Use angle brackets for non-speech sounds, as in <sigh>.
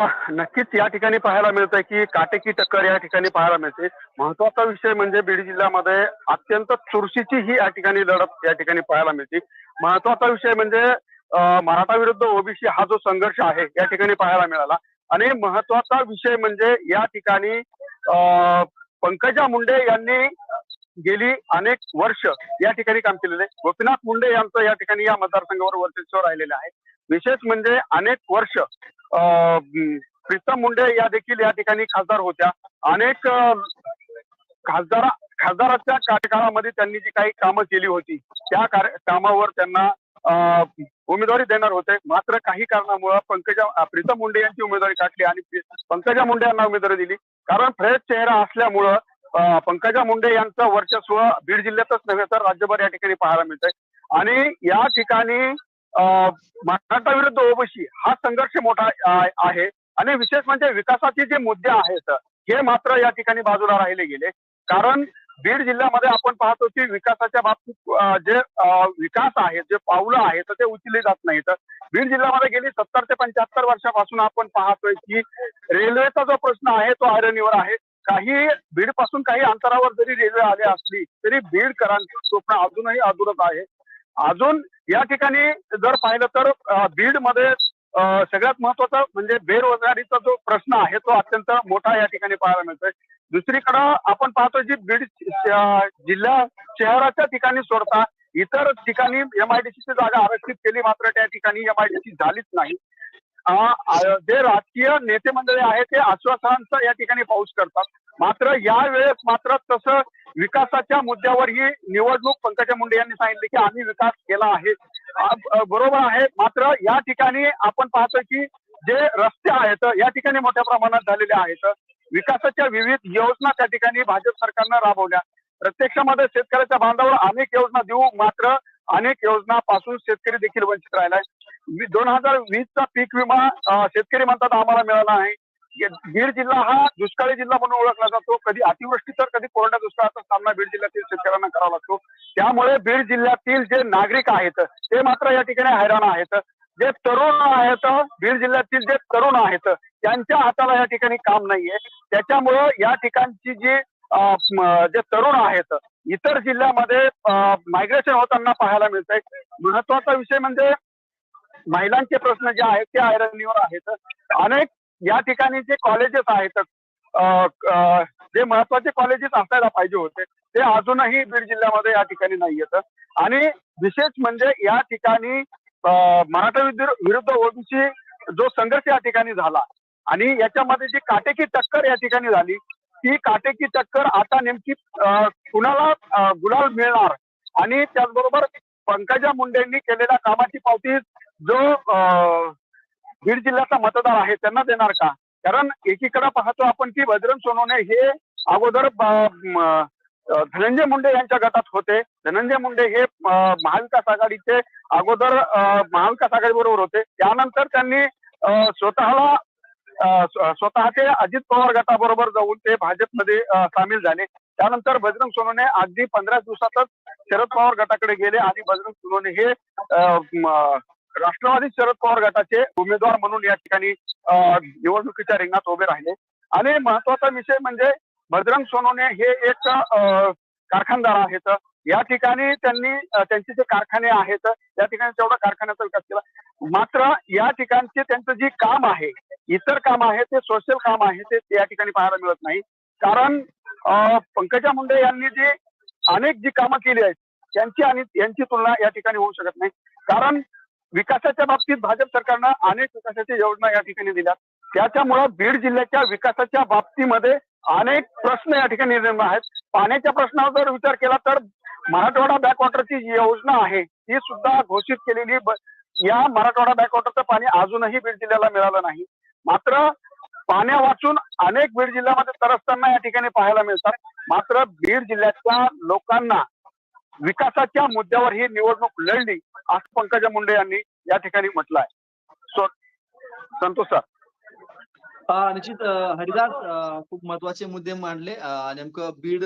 <laughs> नक्कीच या ठिकाणी पाहायला मिळतंय की काटेकी टक्कर या ठिकाणी पाहायला मिळते. महत्त्वाचा विषय म्हणजे बीड जिल्ह्यामध्ये अत्यंत चुरशीची ही या ठिकाणी लढत या ठिकाणी पाहायला मिळते. महत्त्वाचा विषय म्हणजे मराठा विरुद्ध ओबीसी हा जो संघर्ष आहे या ठिकाणी पाहायला मिळाला. आणि महत्त्वाचा विषय म्हणजे या ठिकाणी पंकजा मुंडे यांनी गेली अनेक वर्ष या ठिकाणी काम केलेले आहे. गोपीनाथ मुंडे यांचं या ठिकाणी या मतदारसंघावर वर्चस्व राहिलेलं आहे. विशेष म्हणजे अनेक वर्ष प्रीतम मुंडे या देखील या ठिकाणी खासदार होत्या. अनेक खासदार खासदाराच्या कार्यकाळामध्ये त्यांनी जी काही कामं केली होती त्या कार्य- कामावर त्यांना उमेदवारी देणार होते. मात्र काही कारणामुळं पंकजा प्रीतम मुंडे यांची उमेदवारी काढली आणि पंकजा मुंडे यांना उमेदवारी दिली. कारण फ्रेश चेहरा असल्यामुळं पंकजा मुंडे यांचं वर्चस्व बीड जिल्ह्यातच नव्हे तर राज्यभर या ठिकाणी पाहायला मिळतंय. आणि या ठिकाणी मराठा विरुद्ध ओबीसी हा संघर्ष मोठा आहे. आणि विशेष म्हणजे विकासाचे जे मुद्दे आहेत हे मात्र या ठिकाणी बाजूला राहिले गेले. कारण बीड जिल्ह्यामध्ये आपण पाहतो की विकासाच्या बाबतीत जे विकास आहेत जे पावलं आहेत ते उचलले जात नाहीत. बीड जिल्ह्यामध्ये गेली सत्तर ते पंच्याहत्तर वर्षापासून आपण पाहतोय की रेल्वेचा जो प्रश्न आहे तो आयरणीवर आहे. काही बीडपासून काही अंतरावर जरी रेल्वे आली असली तरी बीडकरांचं स्वप्न अजूनही अधुरच आहे. अजून या ठिकाणी जर पाहिलं तर बीडमध्ये सगळ्यात महत्त्वाचा म्हणजे बेरोजगारीचा जो प्रश्न आहे तो अत्यंत मोठा या ठिकाणी पाहायला मिळतोय. दुसरीकडं आपण पाहतो जी बीड जिल्हा शहराच्या ठिकाणी सोडता इतर ठिकाणी एमआयडीसीची जागा आरक्षित केली मात्र त्या ठिकाणी एमआयडीसी झालीच नाही. जे राजकीय नेते मंडळी आहेत ते आश्वासनांचा या ठिकाणी पाऊस करतात. मात्र या वेळेस मात्र तसं विकासाच्या मुद्द्यावर ही निवडणूक पंकजा मुंडे यांनी सांगितले की आम्ही विकास केला आहे. बरोबर आहे. मात्र या ठिकाणी आपण पाहतो की जे रस्ते आहेत या ठिकाणी मोठ्या प्रमाणात झालेले आहेत. विकासाच्या विविध योजना त्या ठिकाणी भाजप सरकारनं राबवल्या. प्रत्यक्षामध्ये शेतकऱ्याच्या बांधावर अनेक योजना देऊ मात्र अनेक योजना पासून शेतकरी देखील वंचित राहिलाय. दोन हजार वीसचा पीक विमा शेतकरी म्हणतात आम्हाला मिळाला आहे. बीड जिल्हा हा दुष्काळी जिल्हा म्हणून ओळखला जातो. कधी अतिवृष्टी तर कधी कोरड्या दुष्काळाचा सामना बीड जिल्ह्यातील शेतकऱ्यांना करावा लागतो. त्यामुळे बीड जिल्ह्यातील जे नागरिक आहेत ते मात्र या ठिकाणी हैराण आहेत. जे तरुण आहेत बीड जिल्ह्यातील जे तरुण आहेत त्यांच्या हाताला या ठिकाणी काम नाहीये. त्याच्यामुळं या ठिकाणची जी जे तरुण आहेत इतर जिल्ह्यामध्ये मायग्रेशन होताना पाहायला मिळतंय. महत्त्वाचा विषय म्हणजे महिलांचे प्रश्न जे आहेत ते आयरणीवर आहेत. अनेक या ठिकाणी जे कॉलेजेस आहेत जे महत्त्वाचे कॉलेजेस असायला पाहिजे होते ते अजूनही बीड जिल्ह्यामध्ये या ठिकाणी नाही येत. आणि विशेष म्हणजे या ठिकाणी मराठा विरुद्ध ओबीसी जो संघर्ष या ठिकाणी झाला आणि याच्यामध्ये जी काटेकी टक्कर या ठिकाणी झाली ती काटेकी टक्कर आता नेमकी कुणाला गुलाल मिळणार? आणि त्याचबरोबर पंकजा मुंडेंनी केलेल्या कामाची पावती बीड जिल्ह्याचा मतदार आहे त्यांना देणार का? कारण एकीकडे पाहतो आपण की बजरंग सोनवणे हे अगोदर धनंजय मुंडे यांच्या गटात होते. धनंजय मुंडे हे महाविकास आघाडीचे अगोदर महाविकास आघाडी बरोबर होते. त्यानंतर त्यांनी स्वतःला स्वतःचे स्वतः अजित पवार गटाबरोबर जाऊन ते भाजपमध्ये सामील झाले. त्यानंतर बजरंग सोनवणे अगदी पंधरा दिवसातच शरद पवार गटाकडे गेले आणि बजरंग सोनवणे हे राष्ट्रवादी शरद पवार गटाचे उमेदवार म्हणून या ठिकाणी निवडणुकीच्या रिंगणात उभे राहिले. आणि महत्त्वाचा विषय म्हणजे बजरंग सोनोने हे एक कारखानदार आहेत. या ठिकाणी त्यांनी त्यांचे जे कारखाने आहेत या ठिकाणी तेवढा कारखान्याचा विकास केला. मात्र या ठिकाणचे त्यांचं जे काम आहे इतर काम आहे ते सोशल काम आहे ते या ठिकाणी पाहायला मिळत नाही. कारण पंकजा मुंडे यांनी जी अनेक जी कामं केली आहेत त्यांची आणि यांची तुलना या ठिकाणी होऊ शकत नाही. कारण विकासाच्या बाबतीत भाजप सरकारनं अनेक विकासाच्या योजना या ठिकाणी दिल्या. त्याच्यामुळं बीड जिल्ह्याच्या विकासाच्या बाबतीमध्ये अनेक प्रश्न या ठिकाणी निर्माण आहेत. पाण्याच्या प्रश्नावर जर विचार केला तर मराठवाडा बॅकवॉटरची जी योजना आहे ती सुद्धा घोषित केलेली या मराठवाडा बॅकवॉटरचं पाणी अजूनही बीड जिल्ह्याला मिळालं नाही. मात्र पाण्या वाचून अनेक बीड जिल्ह्यामध्ये तरसताना या ठिकाणी पाहायला मिळतात. मात्र बीड जिल्ह्याच्या लोकांना विकासाच्या मुद्द्यावर ही निवडणूक लढली असं पंकजा मुंडे यांनी या ठिकाणी म्हटलं आहे सो संतोष सर हा निश्चित हरिदास खूप महत्त्वाचे मुद्दे मांडले. नेमकं बीड